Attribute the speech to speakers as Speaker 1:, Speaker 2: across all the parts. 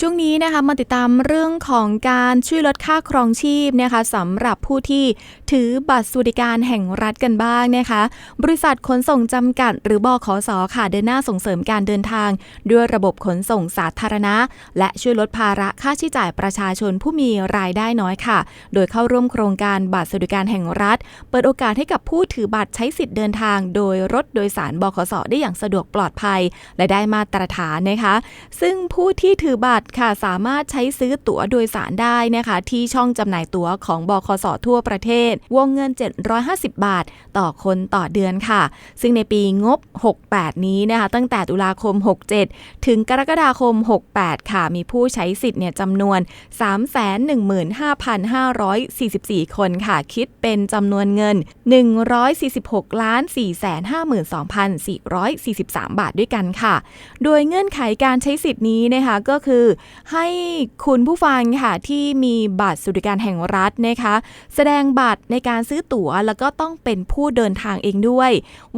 Speaker 1: ช่วงนี้นะคะมาติดตามเรื่องของการช่วยลดค่าครองชีพนะคะสำหรับผู้ที่ถือบัตรสวัสดิการแห่งรัฐกันบ้างนะคะ บริษัทขนส่งจำกัด หรือบขสค่ะเดินหน้าส่งเสริมการเดินทาง ด้วยระบบขนส่งสาธารณะ และช่วยลดภาระค่าใช้จ่ายประชาชนผู้มีรายได้น้อยค่ะ โดยเข้าร่วมโครงการบัตรสวัสดิการแห่งรัฐ เปิดโอกาสให้กับผู้ถือบัตรใช้สิทธิ์เดินทาง โดยรถโดยสารบขสได้อย่างสะดวกปลอดภัย และได้มาตรฐานนะคะ ซึ่งผู้ที่ถือบัตรค่ะสามารถใช้ซื้อตั๋วโดยสารได้นะคะ ที่ช่องจำหน่ายตั๋วของบคสทั่วประเทศ วงเงิน 750 บาท ต่อคนต่อเดือนค่ะ ซึ่งในปีงบ 68 นี้นะคะ ตั้งแต่ตุลาคม 67 ถึงกรกฎาคม 68 ค่ะ มีผู้ใช้สิทธิ์เนี่ยจำนวน 315,544 คนค่ะ คิดเป็นจำนวนเงิน 146ล้าน452,443 บาทด้วยกันค่ะ โดยเงื่อนไขการใช้สิทธิ์นี้นะคะก็คือให้คุณผู้ฟังค่ะที่มีบัตรสวัสดิการแห่งรัฐนะคะ แสดงบัตรในการซื้อตั๋ว แล้วก็ต้องเป็นผู้เดินทางเองด้วย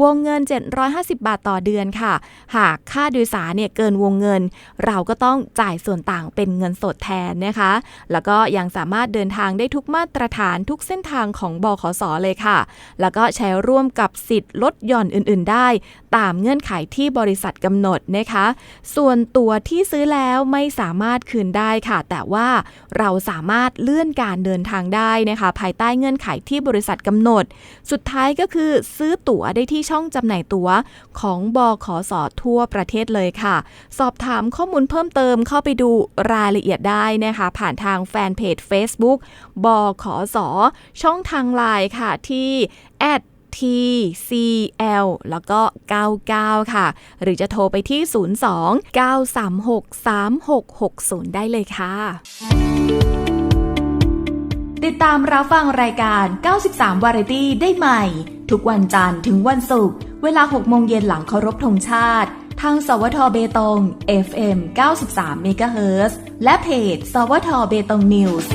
Speaker 1: วงเงิน 750 บาทต่อเดือนค่ะ หากค่าโดยสารเนี่ยเกินวงเงิน เราก็ต้องจ่ายส่วนต่างเป็นเงินสดแทนนะคะ แล้วก็ยังสามารถเดินทางได้ทุกมาตรฐานทุกเส้นทางของบขสเลยค่ะ แล้วก็ใช้ร่วมกับสิทธิ์ลดหย่อนอื่น ๆ ได้ ตามเงื่อนไขที่บริษัทกำหนดนะคะ ส่วนตั๋วที่ซื้อแล้วไม่สาามารถคืนได้ค่ะ แต่ว่าเราสามารถเลื่อนการเดินทางได้นะคะ ภายใต้เงื่อนไขที่บริษัทกำหนด สุดท้ายก็คือซื้อตั๋วได้ที่ช่องจำหน่ายตั๋วของบขอสทั่วประเทศเลยค่ะ สอบถามข้อมูลเพิ่มเติมเข้าไปดูรายละเอียดได้นะคะ ผ่านทางแฟนเพจ Facebook บขอสช่องทางไลน์ค่ะที่ TCL แล้วก็ 99 ค่ะ หรือจะโทรไปที่ 02-936-3660 ได้เลยค่ะ
Speaker 2: ติดตามรับฟังรายการ 93 วาไรตี้ได้ใหม่ ทุกวันจันทร์ถึงวันศุกร์เวลา 6 โมงเย็นหลังเคารพธงชาติ ทาง สวทเบตง FM 93เมกะเฮิรตซ์และเพจ สวทเบตงนิวส์